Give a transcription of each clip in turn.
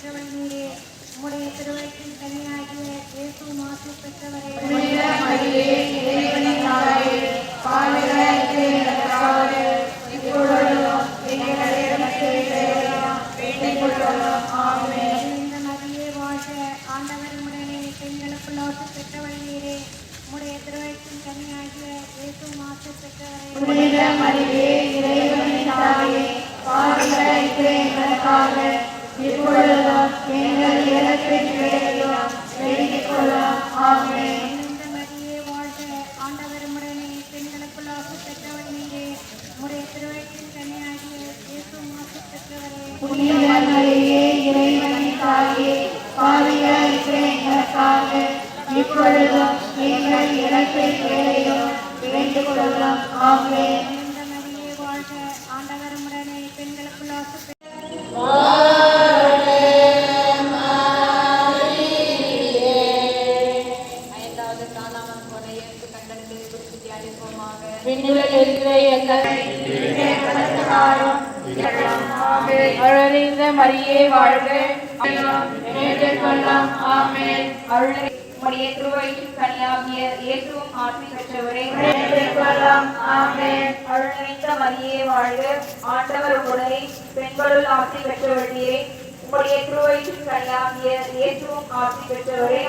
பெற்றவர். நீரே உம்முடைய திருவயிற்றின் கனியாகிய இயேசு மாசு பெற்றவரே. பெற்றவர் நீரே உம்முடைய திருவயிற்றின் கனியாகிய இயேசு மாசு பெற்றவரே வேலையோ மரியே வாழ்க ஆண்டவர் உடனே பெண்களுக்குள் ஆசி பெற்றவர் நீரே இப்பொழுதும் எங்கள் மரியே வாழ்க. அருளை திருவயிற்றின் கனியாகிய இயேசுவும் ஆசி பெற்றவரே. ஏற்றுக்கொள்ளும் மரியே வாழ்க. ஆண்டவர் உடனே பெண்களுள் ஆசி பெற்றவர்களே. உம்முடைய திருவயிற்றின் கனியாகிய இயேசுவும் ஆசி பெற்றவரே.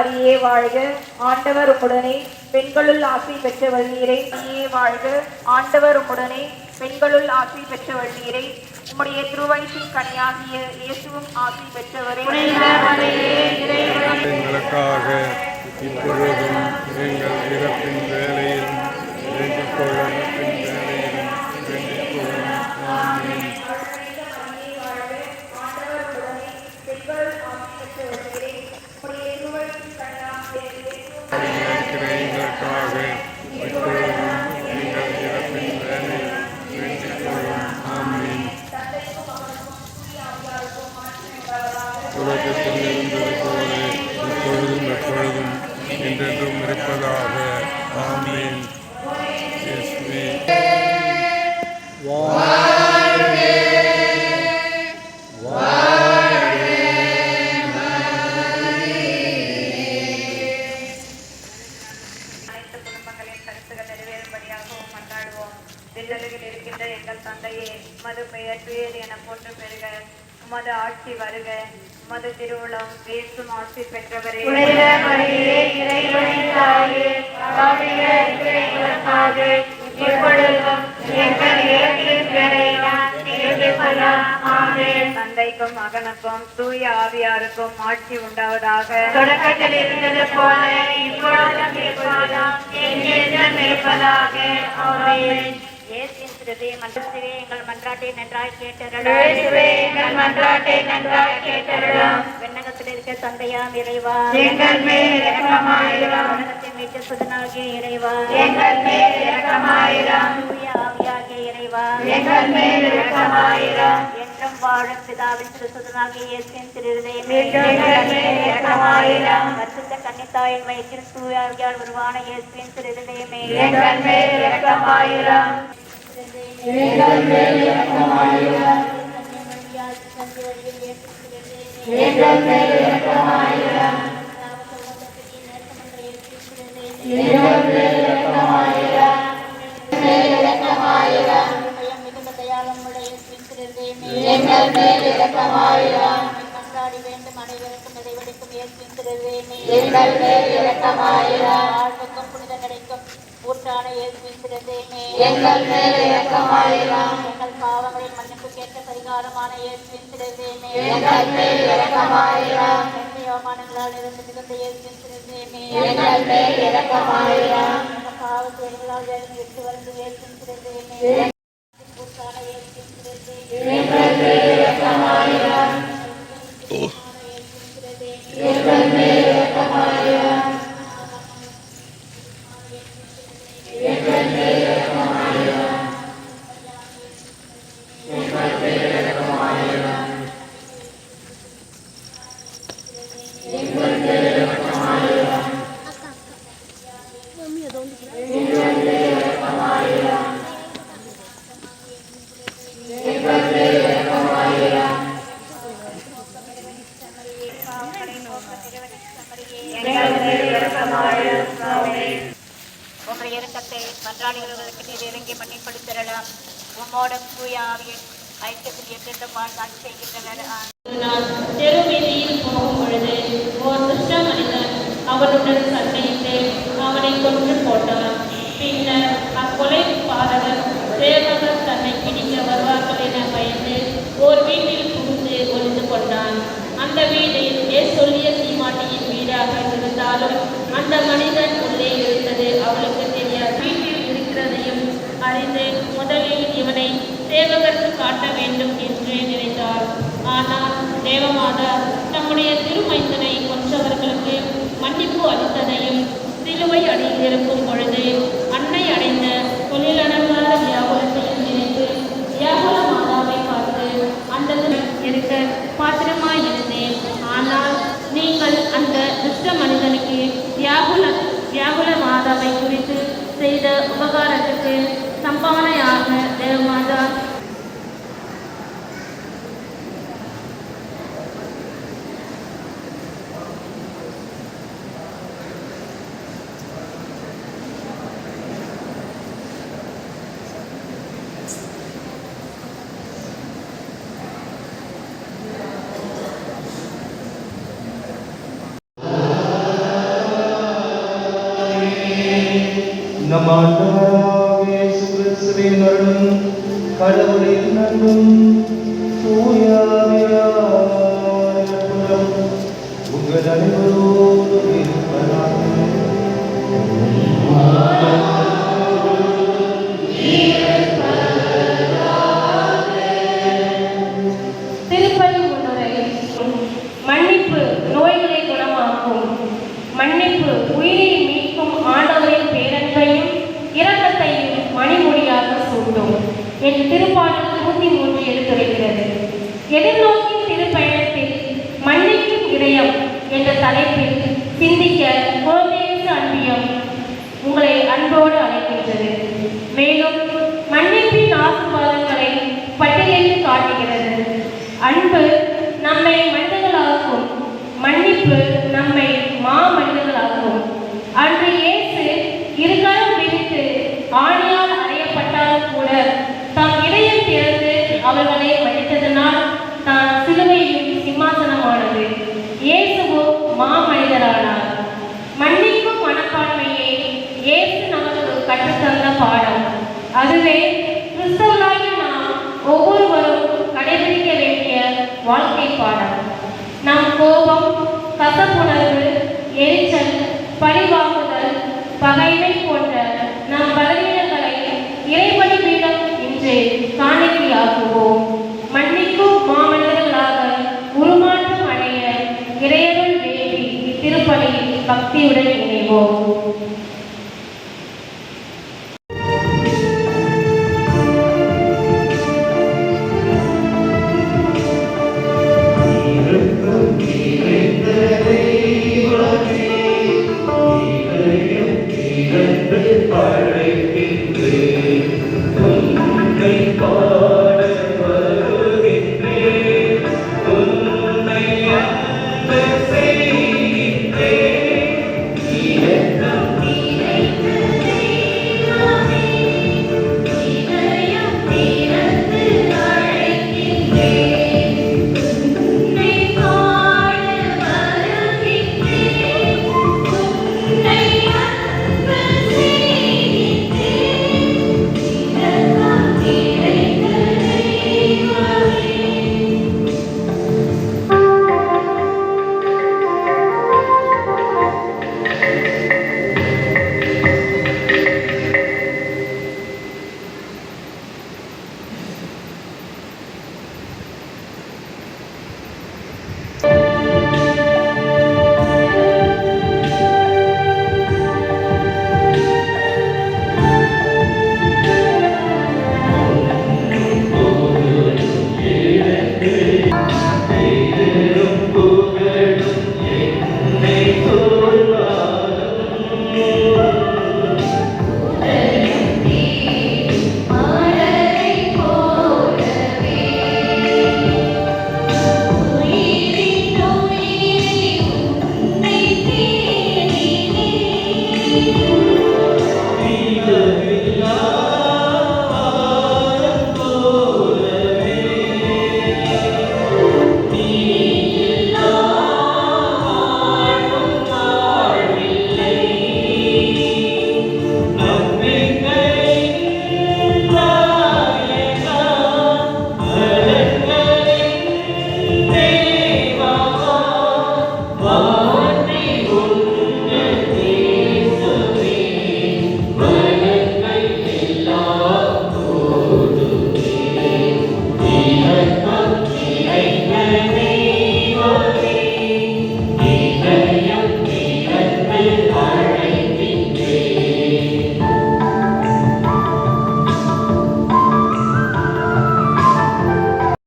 மரியே வாழ்க. ஆண்டவர் உம்முடனே பெண்களுள் ஆசி பெற்றவள் நீரே மரியே வாழ்க. ஆண்டவர் உம்முடனே பெண்களுள் ஆசி பெற்றவள் நீரே உம்முடைய திருவயிற்றின் கனியாகிய இயேசுவும் ஆசி பெற்றவரே. எங்களுக்காக இப்பொழுதும் எங்கள் இறப்பின் வேண்டிக் கொள்ளும் வேலையிலும் வேண்டிக் கொள்ளும் ஆமென். இருக்கிற எங்களுக்காக இப்பொழுதும் வில்லலுகில் இருக்கின்ற எங்கள் தந்தையே உமது பெயர் பேர் என போற்று பெறுக. உமது ஆட்சி வருக. உமது திருவுளம் பேசும் ஆட்சி பெற்றவரே. தந்தைக்கும் மகனுக்கும் தூய ஆவியாருக்கும் ஆட்சி உண்டாவதாக. தொடக்கத்தில் இருந்தது போல இப்பொழுதும் இருப்பதாக. எங்கள் மன்றாட்டை நன்றாய் இயேசுவே, எங்கள் மன்றாட்டை நன்றாய் கேட்டருளும். விண்ணகத்தில் இருக்க தந்தையாம் இறைவா எங்கள் மேல் இரக்கமாயிரும். உலகத்தை மீட்டு சுதனாகிய இறைவா எங்கள் மேல் இரக்கமாயிரும். தூய ஆவியாகிய இறைவா எங்கள் மேல் இரக்கமாயிரும். என்றும் வாழும் பிதாவின் திருசுதனாகிய இயேசுவின் திருதயம் இரக்கமாயிரும். பரிசுத்த கன்னித்தாயின் வயிற்றில் தூயாவியால் உருவான இயேசுவின் திருதயமே எங்கள் மேல் இரக்கமாயிரும். எங்கள் மேல் இரக்கமாயிரும். எங்கள் மேல் இரக்கமாயிரும். மன்னிப்பு கேட்ட பரிகாரம் அதிகாரமான இயேசுவின். யோமானங்களால் இருந்து மிகுந்த இயேசுவின் இரக்கமாயிரம். பாவ செயல்களால் விட்டு வந்து இயேசுவின் சிறுதேமே உம்மோட தூயாவியின் ஐக்கியத்தில் என்றென்றும் வாழ்நாள் செய்கின்றனர் நான் தெருவீதியில் போகும் பொழுது ஓர் துஷ்ட மனிதன் அவனுடன் சண்டையிட்டு அவனை கொன்று போட்டான். பின்னர் ஆனால் தம்முடைய திருமைந்தனை கொன்றவர்களுக்கு மன்னிப்பு அளித்ததையும் சிலுவை அடியில் இருக்கும் பொழுது அன்னை அடைந்த தொழிலடங்காத வியாபாரத்தையும் நினைத்து வியாபார மாதாவை பார்த்து அந்த இருக்க பாத்திரமாய் இருந்தேன். ஆனால் நீங்கள் அந்த துஷ்ட மனிதனுக்கு வியாகுல வியாகுல மாதாவை குறித்து செய்த உபகாரத்துக்கு சம்பாவனையாக தேவமான நம் ஆண்டவராகிய இயேசு கிறிஸ்துவின் அருளும் கடவுளின் அன்பும் தூயாவியார் நட்புறவும் உங்கள் அனைவரோடும் இருப்பதாக. என்று திருப்பாடல் நூற்றி மூன்று எடுத்துரைக்கிறது எதிர்நோக்கின் திருப்பயணத்தில் மன்னிக்கும் இதயம் என்ற தலைப்பில் சிந்திக்க கோதேசு அன்பியம் உங்களை அன்போடு அழைக்கின்றது. மேலும் மன்னிப்பின் ஆசிர்வாதங்களை பட்டியலில் காட்டுகிறது. அன்பு நம்மை மனிதர்களாக்கும் மன்னிப்பு இயேசுவோ மா மனிதரானார் மனப்பான்மையை இயேசு நமக்கு கற்றுத்தந்த பாடம். அதுவே கிறிஸ்தவர்களாகிய நாம் ஒவ்வொருவரும் கடைபிடிக்க வேண்டிய வாழ்க்கை பாடம். நம் கோபம் கசப்புணர்வு எரிச்சல் பழிவாங்குதல் பகைமை போன்ற நம் பலவீனங்களை இறைவழி பீடம் இன்று காணிக்கையாக்குவோம். பக்தியுடன் இணைவோம். பழைய